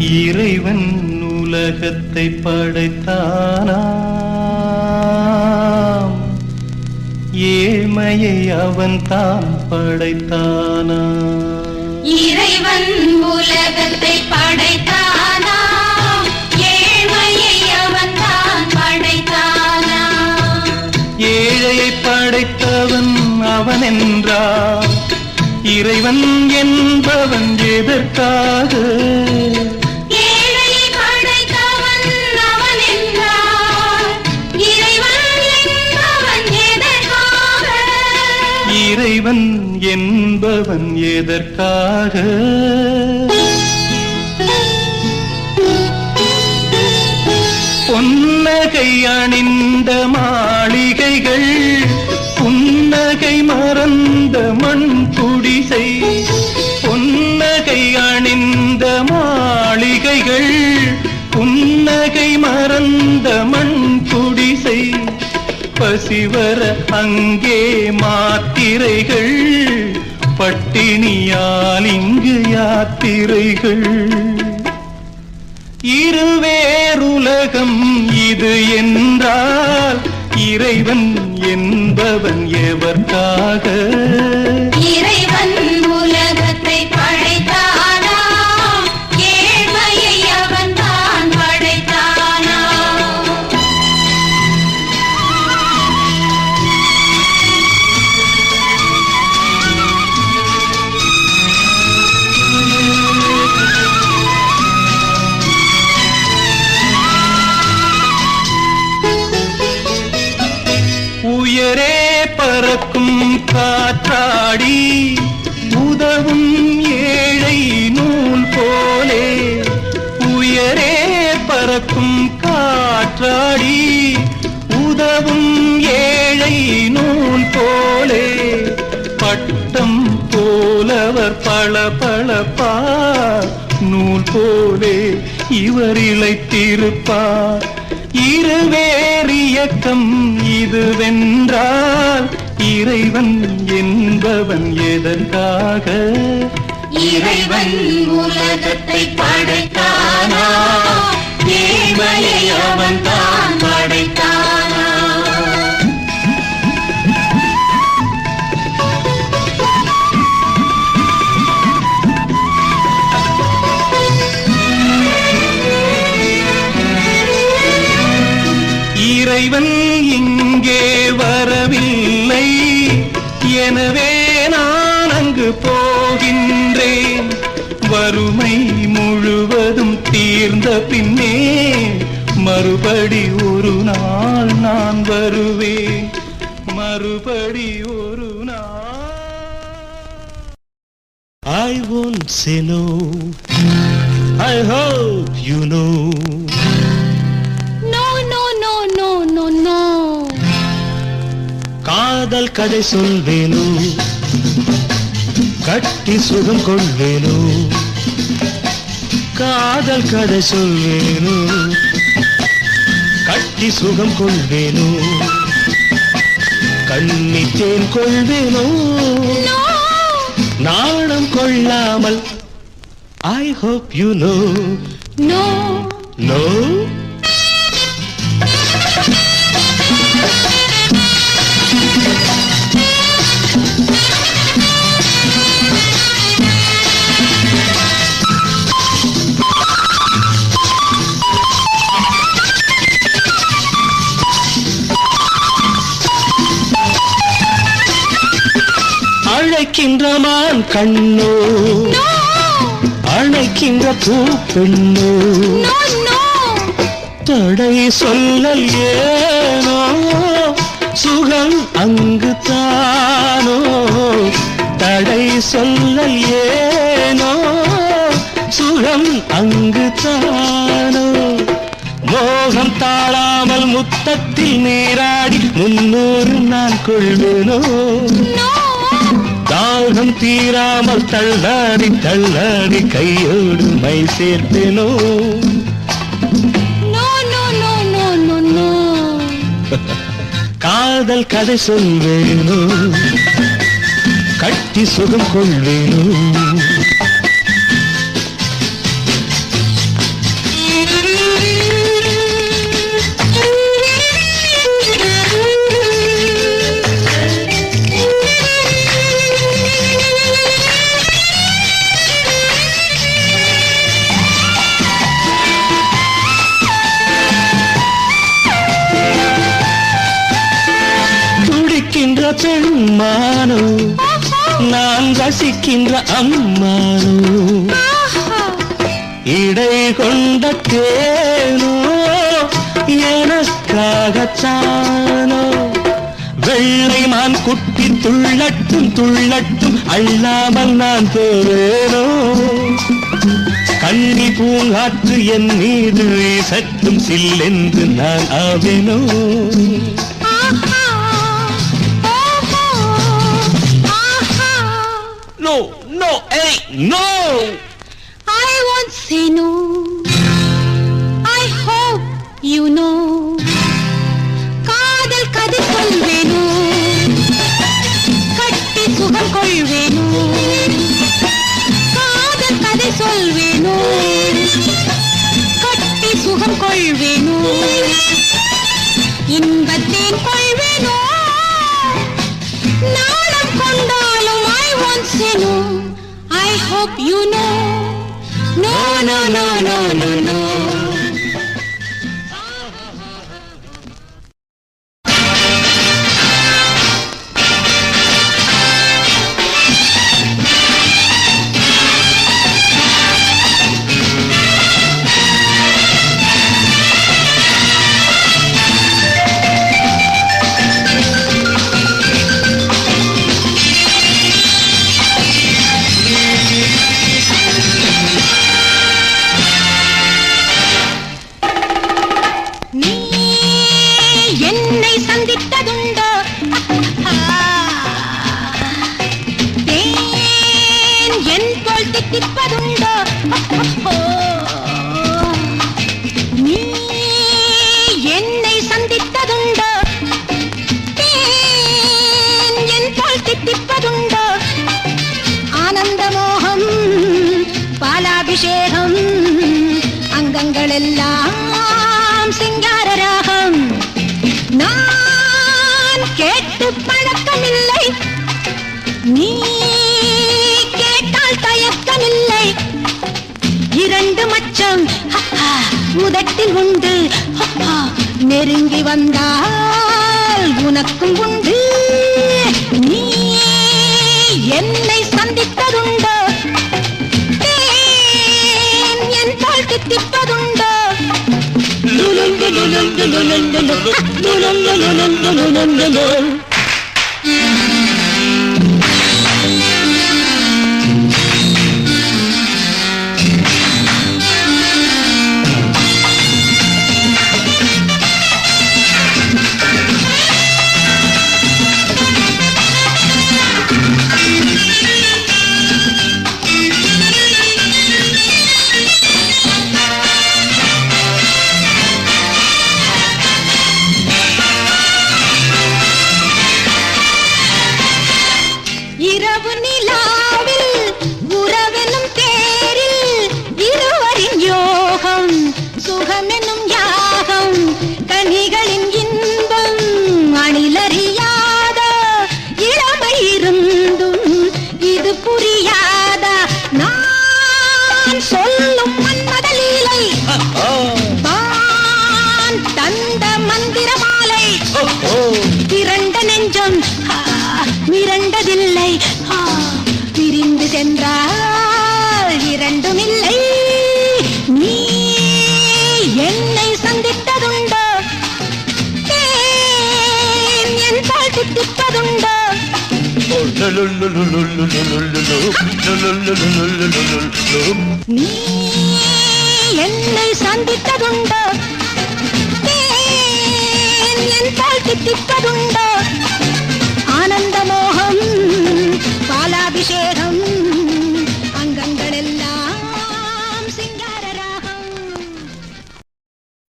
இறைவன் உலகத்தை படைத்தானாம். ஏழ்மையை அவன் தான் படைத்தானா இறைவன் உலகத்தை படைத்தானா ஏழ்மையை அவன் தான் படைத்தானா ஏழையை படைத்தவன் அவன் என்றார் இறைவன் என்பவன் எதற்காக? இறைவன் என்பவன் எதற்காக? பொன்னகை அணிந்த மாளிகைகள் புன்னகை மறந்த மண் குடிசை பொன்னகை அணிந்த மாளிகைகள் புன்னகை மறந்த மண் பசிவர அங்கே மாத்திரைகள் பட்டினியால் இங்கு யாத்திரைகள். இருவேருலகம் இது என்றால் இறைவன் என்பவன் எவர்க்காக? இறைவன் பறக்கும் காற்றாடி உதவும் ஏழை நூல் போலே உயரே பறக்கும் காற்றாடி உதவும் ஏழை நூல் போலே. பட்டம் போலவர் பல பளபளப்பா நூல் போலே இவர் இழைத்திருப்பார் இருவேறு இயக்கம் இதுவென்றால் இறைவன் என்பவன் எதற்காக? இறைவன் உலகத்தை படைத்தானா? ஏழ்மையை அவன் தான் படைத்தானா? இறைவன் இங்கே எனவே நான் அங்கு போகின்றேன். வறுமை முழுவதும் தீர்ந்த பின்னே மறுபடி ஒரு நாள் நான் வருவேன். மறுபடி ஒரு நாள். I won't say no. காதல் கதை சொல்வேனோ? கட்டி சுகம் கொள்வேனோ? காதல் கதை சொல்வேனோ? கட்டி சுகம் கொள்வேனோ? கண்ணித்தேன் கொள்வேனோ? நாணம் கொள்ளாமல் I hope you know no no அழைக்கின்ற மான் கண்ணோ அழைக்கின்ற பூ பெண்ணோ தடை சொல்லல் ஏனோ? சுகம் அங்கு தானோ தடை சொல்லல் ஏனோ? சுகம் அங்கு தானோ மோகம் தாழாமல் முத்தத்தில் நீராடி முன்னூறு நான் கொள்வேனோ? தாகம் தீராமல் தள்ளாடி தள்ளாடி கையோடு மை சேர்த்தேனோ? No no no no no no. காதல் கதை சொல்வேனோ? கட்டி சுகம் கொள்வேனோ? பெண்மானோ நான் ரசிக்கின்ற அம்மானோ. இடை கொண்ட தேனோ எனக்காகத்தானோ வெள்ளை மான் குட்டி துள்ளட்டும் துள்ளட்டும் அள்ளாமல் நான் தேவேனோ. கண்ணி பூங்காற்று என் மீது சற்றும் சில்லென்று நான் ஆவேனோ. no, no, hey, no! I won't say no. I hope you know. Hope you know. No, no, no, no, no, no. நீ கேட்டால் தயக்கமில்லை. இரண்டு மச்சம் முதட்டில் உண்டு. நெருங்கி வந்தால் உனக்கும் உண்டு. நீ என்னை சந்தித்ததுண்டோ? என் பால் தித்திப்பதுண்டோ லுலுண்டு, லுலுண்டு, லுலுண்டு, லு. ஹ, லுலுண்டு, லுலுண்டு, பிரிந்து சென்றால் இரண்டும் இல்லை நீ என்னை சந்தித்ததுண்டோ? என் பால் தித்திப்பதுண்டோ நீ என்னை சந்தித்ததுண்டோ? என் பால் தித்திப்பதுண்டோ